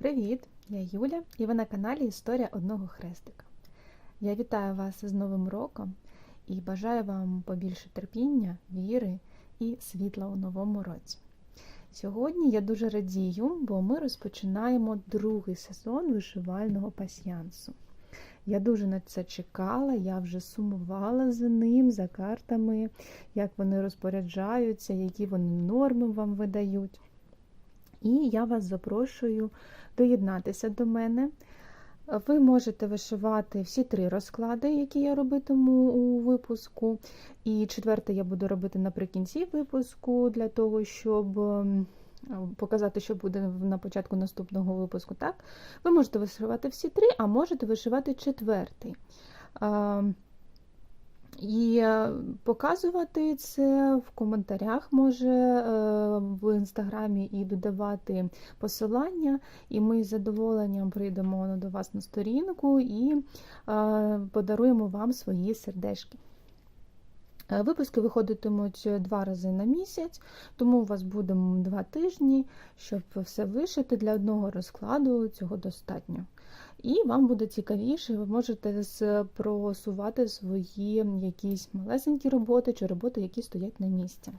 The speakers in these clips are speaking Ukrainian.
Привіт! Я Юля і ви на каналі Історія одного хрестика. Я вітаю вас з Новим роком і бажаю вам побільше терпіння, віри і світла у новому році. Сьогодні я дуже радію, бо ми розпочинаємо другий сезон вишивального пасьянсу. Я дуже на це чекала, я вже сумувала за ним, за картами, як вони розпоряджаються, які вони норми вам видають. І я вас запрошую доєднатися до мене. Ви можете вишивати всі три розклади, які я робитиму у випуску. І четвертий я буду робити наприкінці випуску, для того, щоб ем, показати, що буде на початку наступного випуску. Так? Ви можете вишивати всі три, а можете вишивати четвертий. І е, показувати це в коментарях може е, в інстаграмі і додавати посилання, і ми з задоволенням прийдемо до вас на сторінку і е, подаруємо вам свої сердечки. Випуски виходитимуть два рази на місяць, тому у вас буде два тижні, щоб все вишити для одного розкладу, цього достатньо. І вам буде цікавіше, ви можете просувати свої якісь малесенькі роботи чи роботи, які стоять на місці.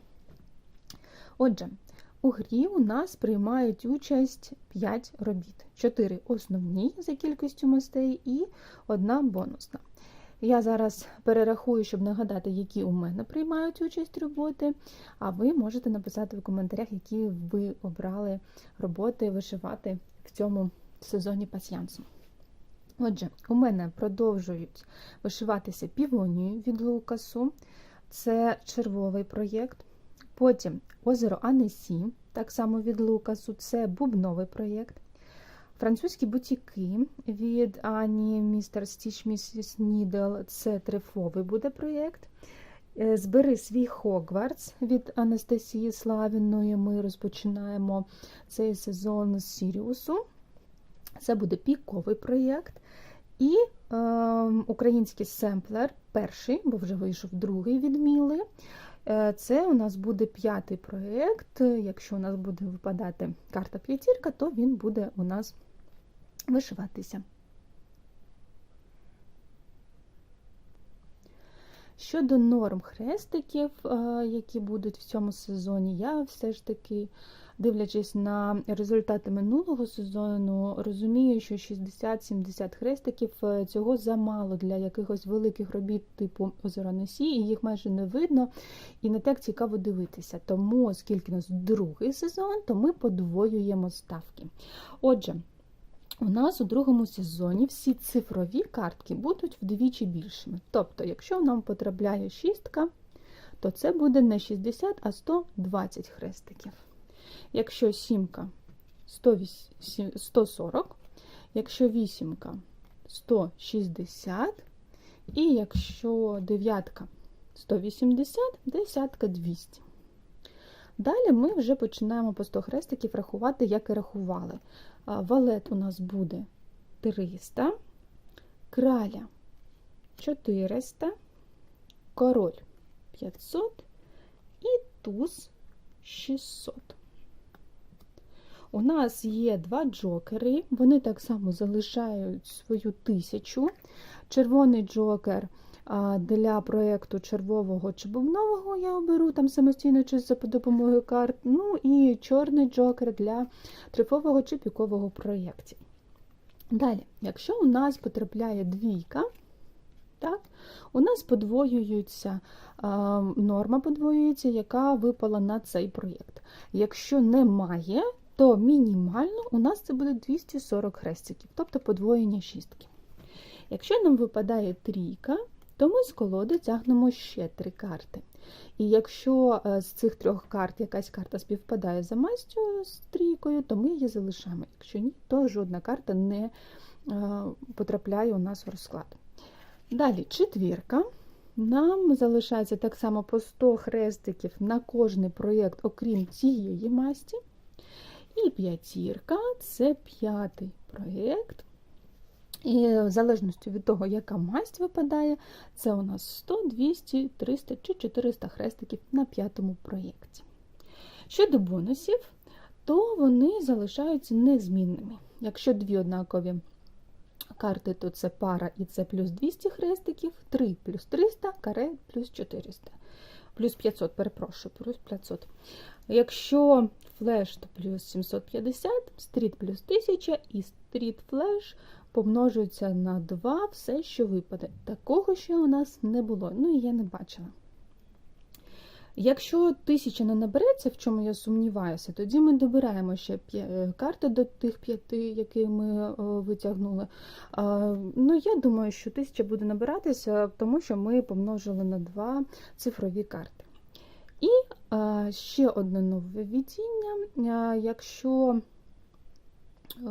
Отже, у грі у нас приймають участь 5 робіт: 4 основні за кількістю мастей і одна бонусна. Я зараз перерахую, щоб нагадати, які у мене приймають участь роботи, а ви можете написати в коментарях, які ви обрали роботи вишивати в цьому сезоні пасьянсу. Отже, у мене продовжують вишиватися півонію від Лукасу, це червовий проєкт. Потім озеро Анесі, так само від Лукасу, це бубновий проєкт. Французькі бутіки від Ані Містер Стіч Місіс Нідл це трифовий буде проєкт. Збери свій Хогвартс від Анастасії Славіної. Ми розпочинаємо цей сезон з Сіріусу. Це буде піковий проєкт. І е, український семплер, перший, бо вже вийшов другий від Міли. Е, Це у нас буде п'ятий проєкт. Якщо у нас буде випадати карта п'ятірка, то він буде у нас вишиватися. Щодо норм хрестиків, які будуть в цьому сезоні, я все ж таки, дивлячись на результати минулого сезону, розумію, що 60-70 хрестиків цього замало для якихось великих робіт типу озера Носі, і їх майже не видно і не так цікаво дивитися. Тому, оскільки у нас другий сезон, то ми подвоюємо ставки. Отже, у нас у другому сезоні всі цифрові картки будуть вдвічі більшими. Тобто, якщо нам потрапляє шістка, то це буде не 60, а 120 хрестиків. Якщо сімка 140, якщо вісімка 160, і якщо дев'ятка 180, десятка 200. Далі ми вже починаємо по 100 хрестиків рахувати, як і рахували. Валет у нас буде 300, краля 400, король 500 і туз 600. У нас є два джокери, вони так само залишають свою тисячу. Червоний джокер для проєкту червового чи бубнового я оберу там самостійно чи за допомогою карт. Ну і чорний джокер для трифового чи пікового проєктів. Далі, якщо у нас потрапляє двійка, так, у нас подвоюється, норма подвоюється, яка випала на цей проєкт. Якщо немає, то мінімально у нас це буде 240 хрестиків, тобто подвоєння шістки. Якщо нам випадає трійка, то ми з колоди тягнемо ще три карти. І якщо з цих трьох карт якась карта співпадає за мастю з трійкою, то ми її залишаємо. Якщо ні, то жодна карта не потрапляє у нас в розклад. Далі четвірка. Нам залишається так само по 100 хрестиків на кожний проєкт, окрім цієї масті. І п'ятірка це п'ятий проєкт. І в залежності від того, яка масть випадає, це у нас 100, 200, 300 чи 400 хрестиків на п'ятому проєкті. Щодо бонусів, то вони залишаються незмінними. Якщо дві однакові карти, то це пара і це плюс 200 хрестиків, 3 плюс 300, каре плюс 400. Плюс 500, перепрошую, плюс 500. Якщо флеш, то плюс 750, стріт плюс 1000 і стріт флеш помножується на 2 все, що випаде. Такого ще у нас не було, ну і я не бачила. Якщо тисяча не набереться, в чому я сумніваюся, тоді ми добираємо ще карти до тих п'яти, які ми е, витягнули. Ну, я думаю, що тисяча буде набиратися, тому що ми помножили на два цифрові карти. І ще одне нове видіння. Якщо е,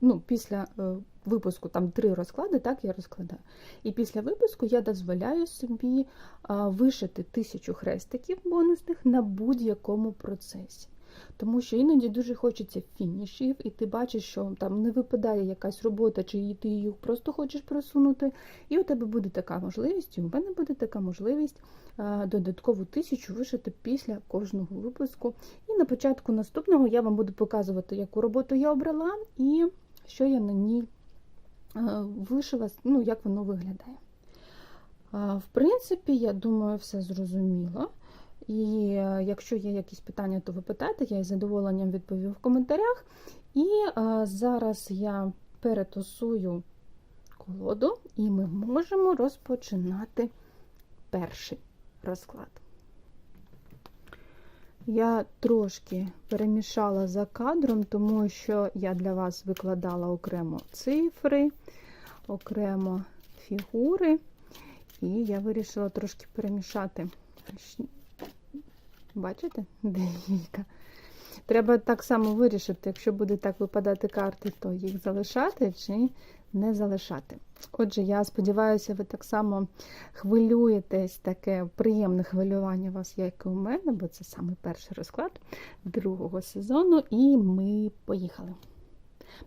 ну, після е, випуску там три розклади, так я розкладаю. І після випуску я дозволяю собі вишити тисячу хрестиків бонусних на будь-якому процесі. Тому що іноді дуже хочеться фінішів, і ти бачиш, що там не випадає якась робота, чи ти її просто хочеш просунути. І у тебе буде така можливість, і у мене буде така можливість додаткову тисячу вишити після кожного випуску. І на початку наступного я вам буду показувати, яку роботу я обрала і що я на ній а, вишила, ну, як воно виглядає. В принципі, я думаю, все зрозуміло. І е, якщо є якісь питання, то ви питайте, я із задоволенням відповім в коментарях. І а, зараз я перетасую колоду, і ми можемо розпочинати перший розклад. Я трошки перемішала за кадром, тому що я для вас викладала окремо цифри, окремо фігури, і я вирішила трошки перемішати. Бачите, двійка. Треба так само вирішити, якщо буде так випадати карти, то їх залишати чи не залишати. Отже, я сподіваюся, ви так само хвилюєтесь, таке приємне хвилювання у вас, як і у мене, бо це саме перший розклад другого сезону, і ми поїхали.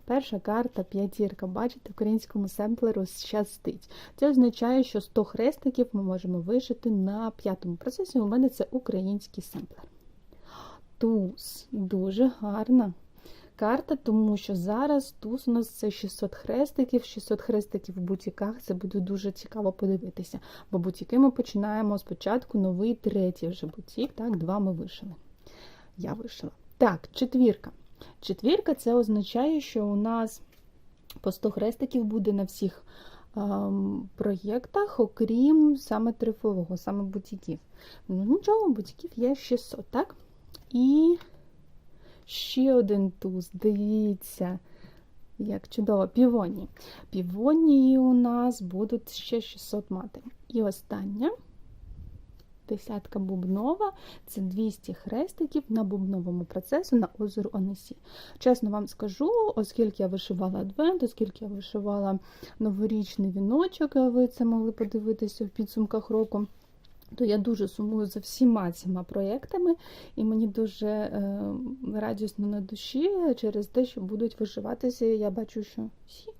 Перша карта п'ятірка. Бачите, українському семплеру щастить. Це означає, що 100 хрестиків ми можемо вишити на п'ятому процесі. У мене це український семплер. Туз дуже гарна карта, тому що зараз туз у нас це 600 хрестиків, 600 хрестиків в бутіках. Це буде дуже цікаво подивитися. Бо бутіки ми починаємо спочатку новий третій вже бутік. Так, два ми вишили. Я вишила. Так, четвірка. Четвірка це означає, що у нас по 100 хрестиків буде на всіх ем, проєктах, окрім саме трифового, саме бутіків. Ну, нічого, бутіків є 600, так? І ще один туз, дивіться, як чудово, півонії. Півонії у нас будуть ще 600 мати. І остання. Десятка бубнова це 200 хрестиків на бубновому процесу на озеру Онесі. Чесно вам скажу, оскільки я вишивала адвент, оскільки я вишивала новорічний віночок, ви це могли подивитися в підсумках року. То я дуже сумую за всіма цими проєктами, і мені дуже е, радісно на душі через те, що будуть вишиватися. Я бачу, що всі,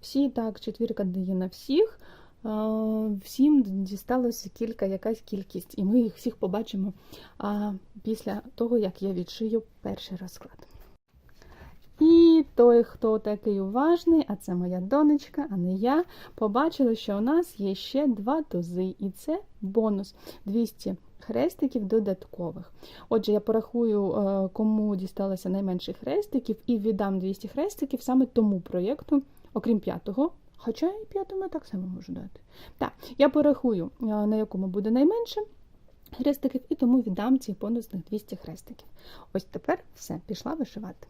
всі так, четвірка дає на всіх. Всім дісталося кілька, якась кількість, і ми їх всіх побачимо після того, як я відшию перший розклад. І той, хто такий уважний, а це моя донечка, а не я, побачили, що у нас є ще два тузи, і це бонус 200 хрестиків додаткових. Отже, я порахую, кому дісталося найменше хрестиків, і віддам 200 хрестиків саме тому проєкту, окрім п'ятого. Хоча і п'ятому так само можу дати. Так, я порахую, на якому буде найменше хрестиків, і тому віддам цих бонусних 200 хрестиків. Ось тепер все, пішла вишивати.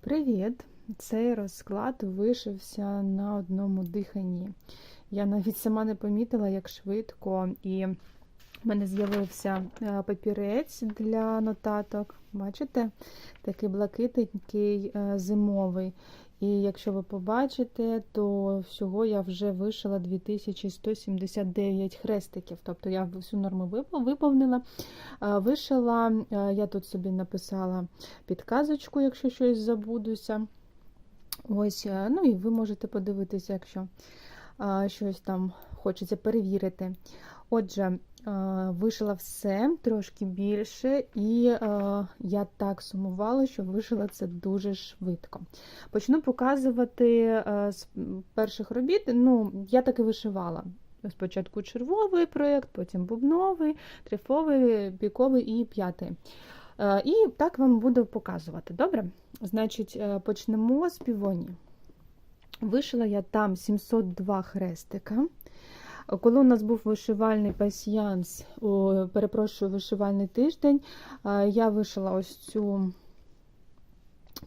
Привіт! Цей розклад вишився на одному диханні. Я навіть сама не помітила, як швидко, і в мене з'явився папірець для нотаток. Бачите? Такий блакитний зимовий. І якщо ви побачите, то всього я вже вишила 2179 хрестиків. Тобто я всю норму виповнила. Вишила, я тут собі написала підказочку, якщо щось забудуся. Ось, ну і ви можете подивитися, якщо щось там хочеться перевірити. Отже, вишила все трошки більше, і я так сумувала, що вишила це дуже швидко. Почну показувати з перших робіт. Ну, я таки вишивала. Спочатку червовий проєкт, потім бубновий, трифовий, піковий і п'ятий. І так вам буду показувати. Добре? Значить, почнемо з півоні. Вишила я там 702 хрестика. Коли у нас був вишивальний пасіянс, перепрошую, вишивальний тиждень, е, я вишила ось цю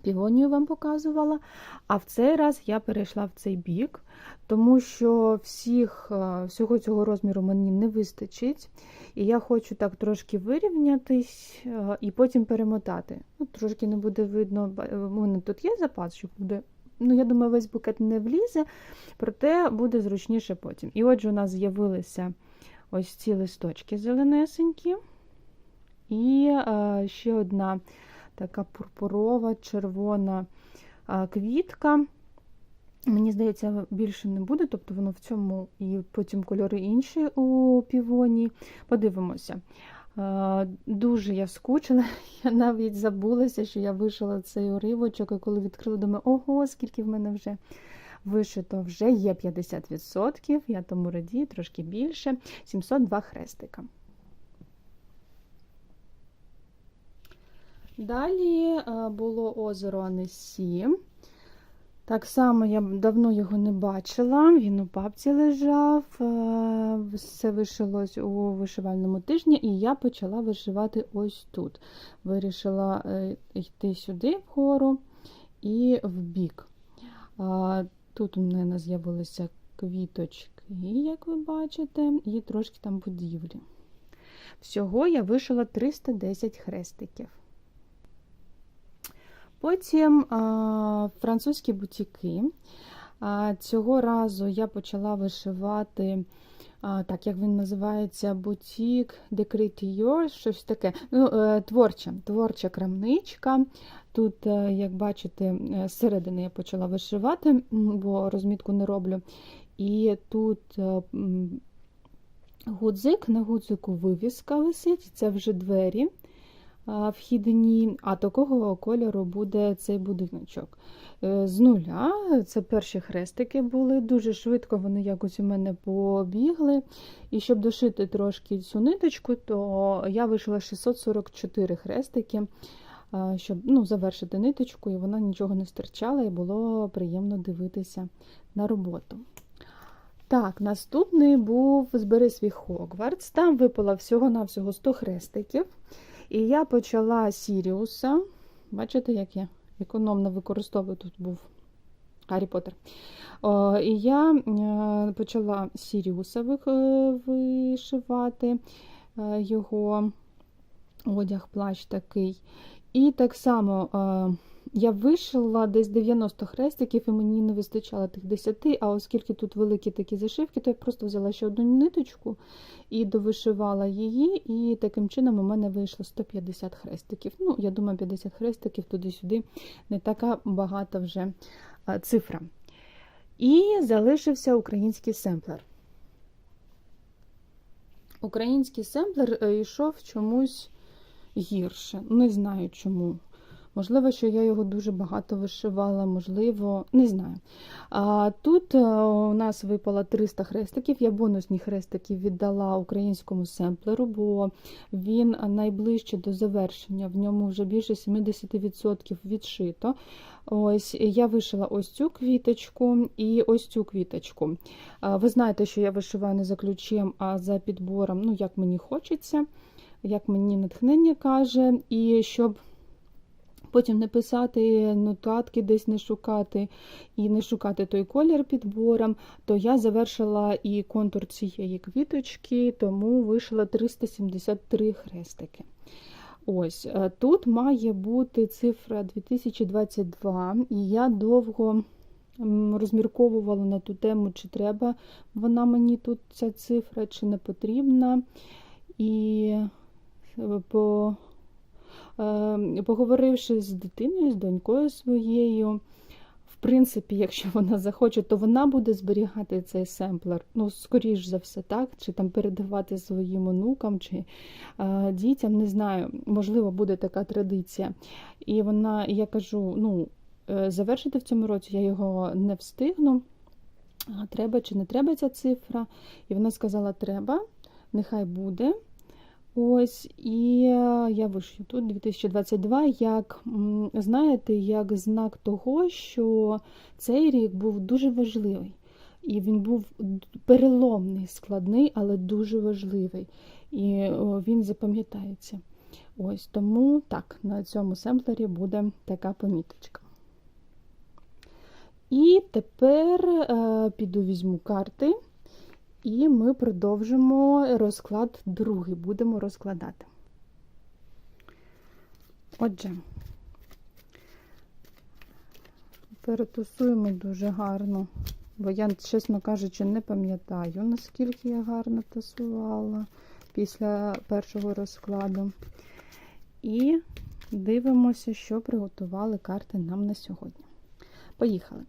півонію вам показувала, а в цей раз я перейшла в цей бік, тому що всіх, е, всього цього розміру мені не вистачить. І я хочу так трошки вирівнятись е, і потім перемотати. Ну, Трошки не буде видно, у мене тут є запас, що буде. Ну, я думаю, весь букет не влізе, проте буде зручніше потім. І отже, у нас з'явилися ось ці листочки зеленесенькі. І е, ще одна така пурпурова, червона е, квітка. Мені здається, більше не буде, тобто воно в цьому і потім кольори інші у півоні. Подивимося. Е, Дуже я скучила, я навіть забулася, що я вишила цей уривочок, і коли відкрила, думаю, ого, скільки в мене вже вишито, вже є 50%, я тому радію, трошки більше, 702 хрестика. Далі е, було озеро Анесі. Так само я давно його не бачила, він у папці лежав, е, все вишилось у вишивальному тижні, і я почала вишивати ось тут. Вирішила е, йти сюди вгору і в бік. Тут у мене з'явилися квіточки, як ви бачите, і трошки там будівлі. Всього я вишила 310 хрестиків. Потім французькі бутіки. Цього разу я почала вишивати, так як він називається, бутік Decretio, щось таке. Ну, е, Творча творча крамничка. Тут, е, як бачите, е, зсередини я почала вишивати, бо розмітку не роблю. І тут гудзик, на гудзику вивіска висить, це вже двері вхідні, а такого кольору буде цей будиночок. Е, З нуля це перші хрестики були, дуже швидко вони якось у мене побігли. І щоб дошити трошки цю ниточку, то я вишила 644 хрестики, щоб ну, завершити ниточку, і вона нічого не стирчала, і було приємно дивитися на роботу. Так, наступний був Збери свій Хогвартс. Там випало всього-навсього 100 хрестиків. І я почала Сіріуса. Бачите, як я економно використовую тут був Гаррі Поттер. О, і я е, почала Сіріуса е, вишивати е, його одяг, плащ такий. І так само я вишила десь 90 хрестиків, і мені не вистачало тих 10, а оскільки тут великі такі зашивки, то я просто взяла ще одну ниточку і довишивала її, і таким чином у мене вийшло 150 хрестиків. Ну, я думаю, 50 хрестиків туди-сюди не така багата вже цифра. І залишився український семплер. Український семплер е, йшов чомусь гірше. Не знаю чому. Можливо, що я його дуже багато вишивала, можливо, не знаю. А тут е, у нас випало 300 хрестиків. Я бонусні хрестики віддала українському семплеру, бо він найближче до завершення. В ньому вже більше 70% відшито. Ось я вишила ось цю квіточку і ось цю квіточку. Ви знаєте, що я вишиваю не за ключем, а за підбором, ну як мені хочеться, як мені натхнення каже, і щоб потім не писати нотатки, десь не шукати, і не шукати той колір підбором, то я завершила і контур цієї квіточки, тому вишила 373 хрестики. Ось е, тут має бути цифра 2022, і я довго розмірковувала на ту тему, чи треба вона мені тут ця цифра, чи не потрібна. І е, по, поговоривши з дитиною, з донькою своєю, в принципі, якщо вона захоче, то вона буде зберігати цей семплер. Ну, скоріш за все, так, чи там передавати своїм онукам, чи е, дітям, не знаю, можливо, буде така традиція. І вона, я кажу, ну, е, завершити в цьому році я його не встигну. Треба чи не треба ця цифра? І вона сказала, треба, нехай буде. Ось, і е, я вишью тут 2022, як знаєте, як знак того, що цей рік був дуже важливий. І він був переломний, складний, але дуже важливий. І він запам'ятається. Ось тому так, на цьому семплері буде така поміточка. І тепер е, піду візьму карти. І ми продовжимо розклад другий, будемо розкладати. Отже, перетусуємо дуже гарно, бо я, чесно кажучи, не пам'ятаю, наскільки я гарно тасувала після першого розкладу. І дивимося, що приготували карти нам на сьогодні. Поїхали!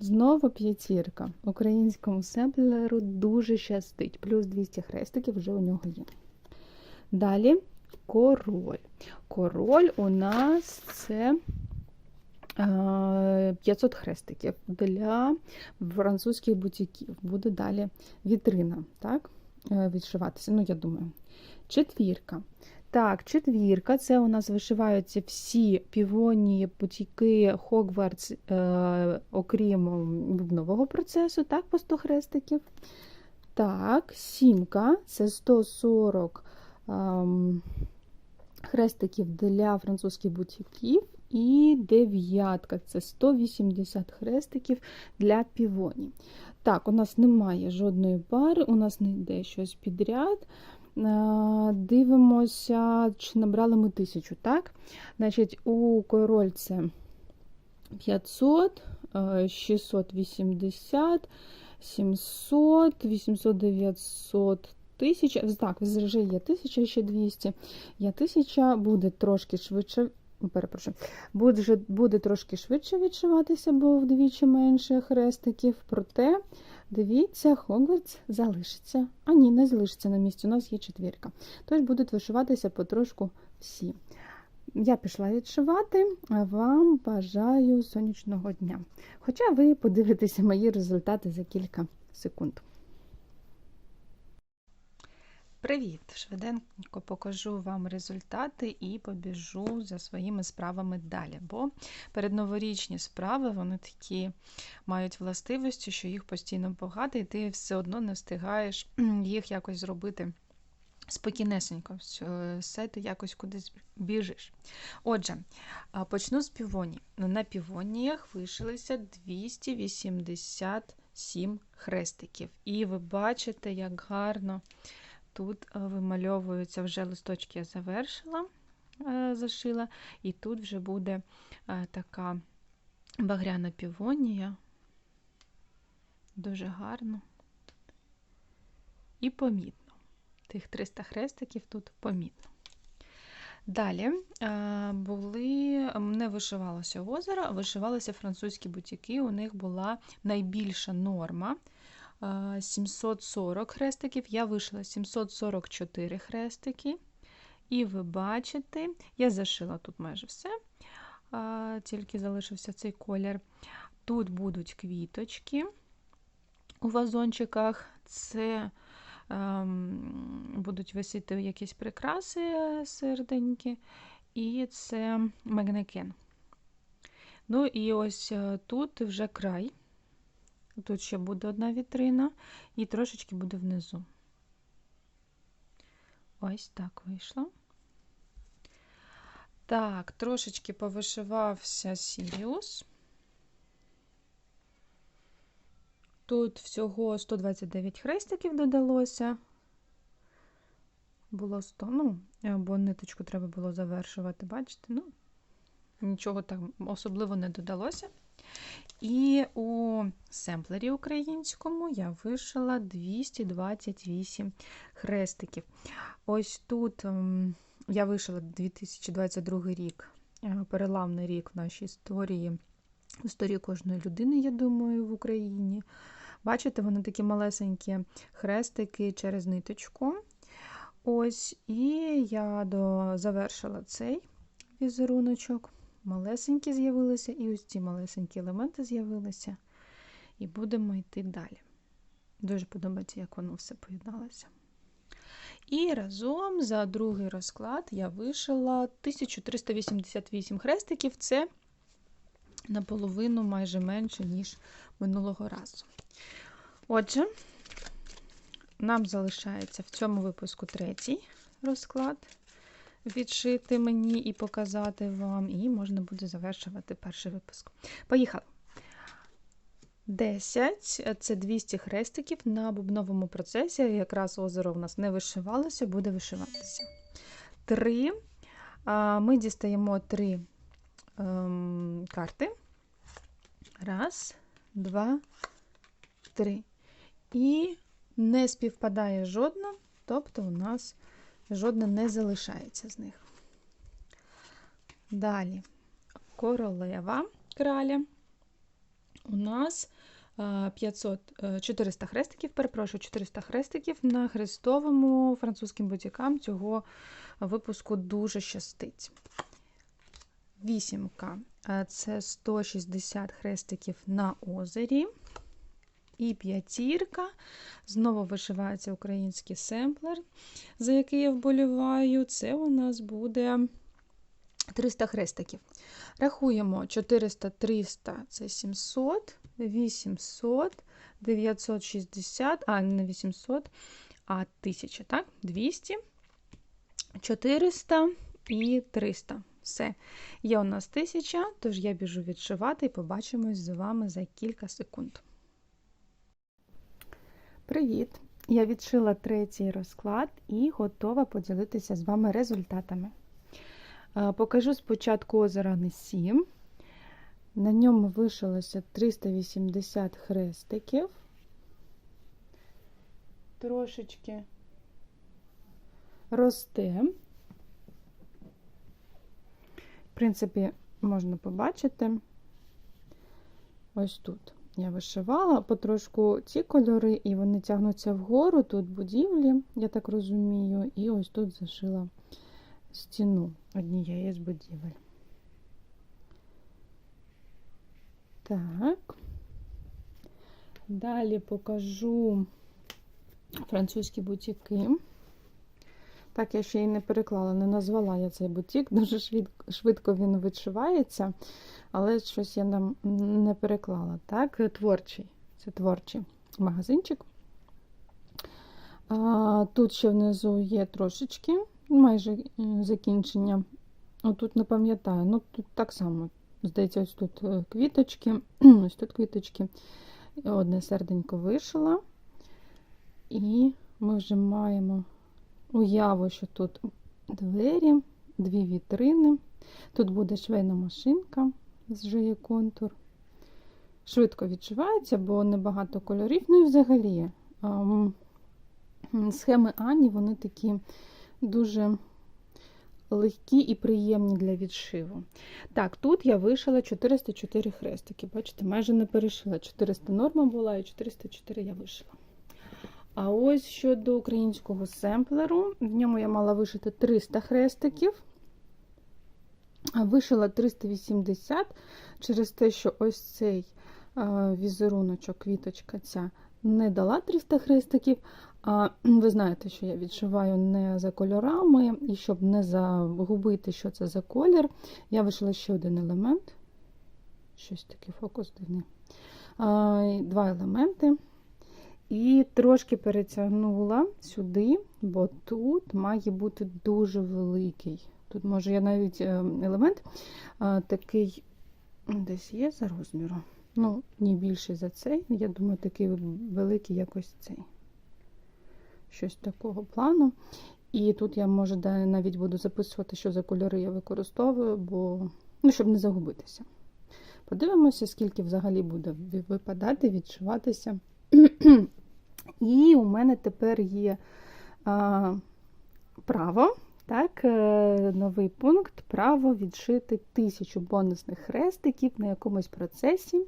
Знову п'ятірка. Українському семплеру дуже щастить. Плюс 200 хрестиків вже у нього є. Далі король. Король у нас це 500 хрестиків для французьких бутіків. Буде далі вітрина, так? Е, відшиватися. Ну, я думаю. Четвірка. Так, четвірка це у нас вишиваються всі півонії, потіки Хогвартс, е, окрім нового процесу, так, по 100 хрестиків. Так, сімка це 140 е, хрестиків для французьких бутіків. І дев'ятка це 180 хрестиків для півоній. Так, у нас немає жодної пари, у нас не йде щось підряд. Е, дивимося, чи набрали ми тисячу, так? Значить, у король це 500, 680, 700, 800, 900, 1000. Так, вже є 1000, ще 200. Я 1000 буде трошки швидше. Перепрошую, буде буде трошки швидше відшиватися, бо вдвічі менше хрестиків. Проте Дивіться, Хогвартс залишиться. А ні, не залишиться на місці, у нас є четвірка. Тож будуть вишиватися потрошку всі. Я пішла відшивати, а вам бажаю сонячного дня. Хоча ви подивитеся мої результати за кілька секунд. Привіт! Швиденько покажу вам результати і побіжу за своїми справами далі. Бо передноворічні справи вони такі мають властивості, що їх постійно багато, і ти все одно не встигаєш їх якось зробити. Спокійнесенько, все ти якось кудись біжиш. Отже, почну з півоній. На півоніях вишилися 287 хрестиків. І ви бачите, як гарно Тут е, вимальовуються вже листочки, я завершила, е, зашила, і тут вже буде е, така багряна півонія, дуже гарно і помітно. Тих 300 хрестиків тут помітно. Далі були, не вишивалося озеро, вишивалися французькі бутіки. У них була найбільша норма 740 хрестиків, я вишила 744 хрестики. І ви бачите, я зашила тут майже все, тільки залишився цей колір. Тут будуть квіточки у вазончиках, це ем, будуть висіти якісь прикраси серденькі, і це магнекен. Ну, і ось е, тут вже край. Тут ще буде одна вітрина, і трошечки буде внизу. Ось так вийшло. Так, трошечки повишивався Сіріус. Тут всього 129 хрестиків додалося. Було 100, ну, бо ниточку треба було завершувати, бачите? Ну, нічого там особливо не додалося. І у семплері українському я вишила 228 хрестиків. Ось тут ем, я вишила 2022 рік, е, переламний рік в нашій історії в історії кожної людини, я думаю, в Україні. Бачите, вони такі малесенькі хрестики через ниточку. Ось, і я до... завершила цей візеруночок. Малесенькі з'явилися, і ось ці малесенькі елементи з'явилися. І будемо йти далі. Дуже подобається, як воно все поєдналося. І разом за другий розклад я вишила 1388 хрестиків. Це наполовину майже менше, ніж минулого разу. Отже, нам залишається в цьому випуску третій розклад відшити мені і показати вам, і можна буде завершувати перший випуск. Поїхали! 10 це 200 хрестиків на бубновому процесі. Якраз озеро в нас не вишивалося, буде вишиватися. 3. Ми дістаємо 3 ем, карти. Раз, два, три. І не співпадає жодна, тобто у нас жодна не залишається з них. Далі королева краля. У нас 500, 400 хрестиків, перепрошую, 400 хрестиків на хрестовому французьким бутікам цього випуску дуже щастить. Вісімка це 160 хрестиків на озері. І п'ятірка. Знову вишивається український семплер, за який я вболіваю. Це у нас буде 300 хрестиків. Рахуємо 400, 300 це 700, 800, 960, а не 800, а 1000, так? 200, 400 і 300. Все. Є у нас 1000, тож я біжу відшивати і побачимось з вами за кілька секунд. Привіт! Я відшила третій розклад і готова поділитися з вами результатами. Покажу спочатку озера Несі. На ньому вишилося 380 хрестиків. Трошечки росте. В принципі, можна побачити ось тут. Я вишивала потрошку ці кольори, і вони тягнуться вгору, тут будівлі, я так розумію, і ось тут зашила стіну однієї з будівель. Так, далі покажу французькі бутіки. Так, я ще й не переклала, не назвала я цей бутік, дуже швидко він вишивається, але щось я нам не переклала. Так, творчий. Це творчий магазинчик. А, Тут ще внизу є трошечки, майже закінчення. Отут не пам'ятаю, ну тут так само. Здається, ось тут е, квіточки, ось тут квіточки. Одне серденько вишила, і ми вже маємо уяву, що тут двері, дві вітрини. Тут буде швейна машинка з жиє контур. Швидко відчувається, бо небагато кольорів. Ну і взагалі схеми Ані, вони такі дуже легкі і приємні для відшиву. Так, тут я вишила 404 хрестики. Бачите, майже не перешила. 400 норма була і 404 я вишила. А ось щодо українського семплеру, в ньому я мала вишити 300 хрестиків, вишила 380 через те, що ось цей візеруночок, квіточка ця не дала 300 хрестиків. А ви знаєте, що я відшиваю не за кольорами, і щоб не загубити, що це за колір, я вишила ще один елемент. Щось такий фокус дивний. Два елементи. І трошки перетягнула сюди, бо тут має бути дуже великий. Тут, може, я навіть е, елемент такий десь є за розміром. Ну, не більший за цей. Я думаю, такий великий, як ось цей. Щось такого плану. І тут я, може, навіть буду записувати, що за кольори я використовую, бо, ну, щоб не загубитися. Подивимося, скільки взагалі буде випадати, відшиватися. І у мене тепер є а, право Так, е, новий пункт право відшити тисячу бонусних хрестиків на якомусь процесі.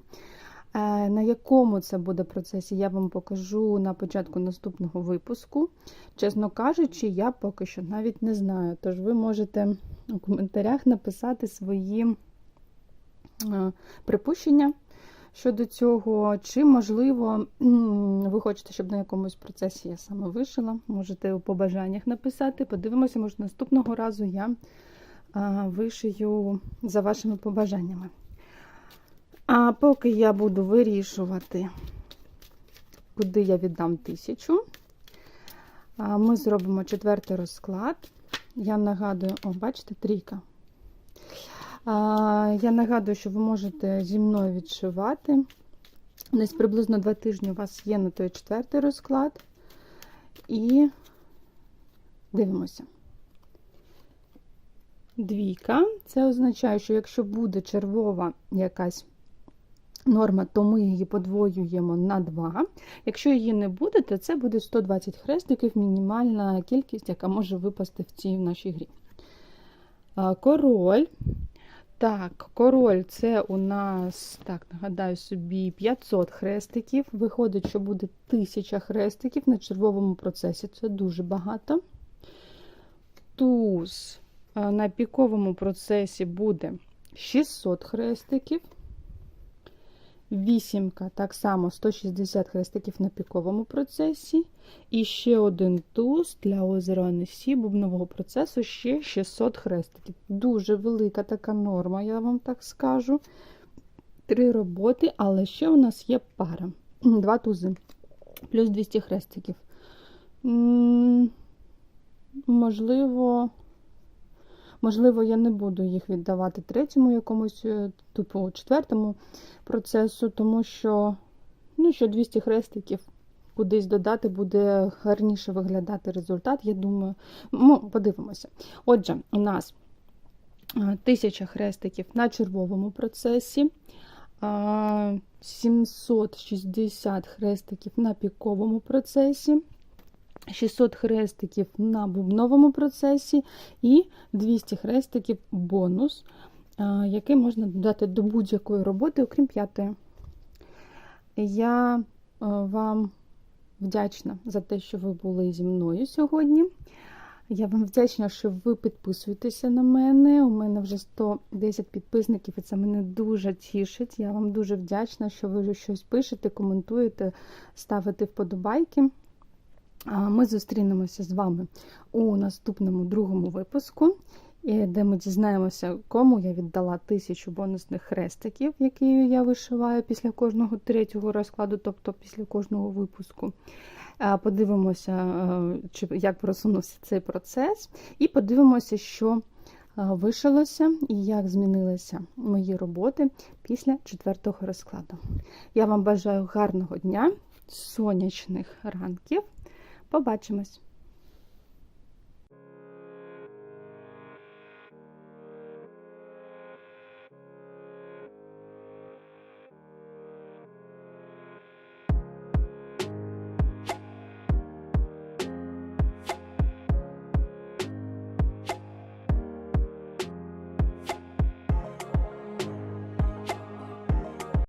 Е, На якому це буде процесі, я вам покажу на початку наступного випуску. Чесно кажучи, я поки що навіть не знаю. Тож ви можете у коментарях написати свої е, припущення щодо цього, чи, можливо, ви хочете, щоб на якомусь процесі я саме вишила. Можете у побажаннях написати. Подивимося, може, наступного разу я вишию за вашими побажаннями. А поки я буду вирішувати, куди я віддам тисячу, ми зробимо четвертий розклад. Я нагадую, о, бачите, трійка. Я нагадую, що ви можете зі мною відшивати. Десь приблизно два тижні у вас є на той четвертий розклад. І дивимося. Двійка. Це означає, що якщо буде червова якась норма, то ми її подвоюємо на 2. Якщо її не буде, то це буде 120 хрестиків, мінімальна кількість, яка може випасти в цій нашій грі. Король. Так, король це у нас, так, нагадаю собі, 500 хрестиків. Виходить, що буде 1000 хрестиків на червовому процесі. Це дуже багато. Туз е, на піковому процесі буде 600 хрестиків. Вісімка так само 160 хрестиків на піковому процесі. І ще один туз для озера Анесі бубнового процесу ще 600 хрестиків. Дуже велика така норма, я вам так скажу. Три роботи, але ще у нас є пара. Два тузи. Плюс 200 хрестиків. Можливо, можливо, я не буду їх віддавати третьому якомусь, е, типу четвертому процесу, тому що, ну, що 200 хрестиків кудись додати буде гарніше виглядати результат, я думаю. Ну, подивимося. Отже, у нас е, 1000 хрестиків на червовому процесі. 760 хрестиків на піковому процесі, 600 хрестиків на бубновому процесі і 200 хрестиків бонус, який можна додати до будь-якої роботи, окрім п'ятої. Я е, вам вдячна за те, що ви були зі мною сьогодні. Я вам вдячна, що ви підписуєтеся на мене. У мене вже 110 підписників, і це мене дуже тішить. Я вам дуже вдячна, що ви щось пишете, коментуєте, ставите вподобайки. Ми зустрінемося з вами у наступному другому випуску, де ми дізнаємося, кому я віддала тисячу бонусних хрестиків, які я вишиваю після кожного третього розкладу, тобто після кожного випуску. Подивимося, е, як просунувся цей процес, і подивимося, що е, вишилося і як змінилися мої роботи після четвертого розкладу. Я вам бажаю гарного дня, сонячних ранків. Побачимось!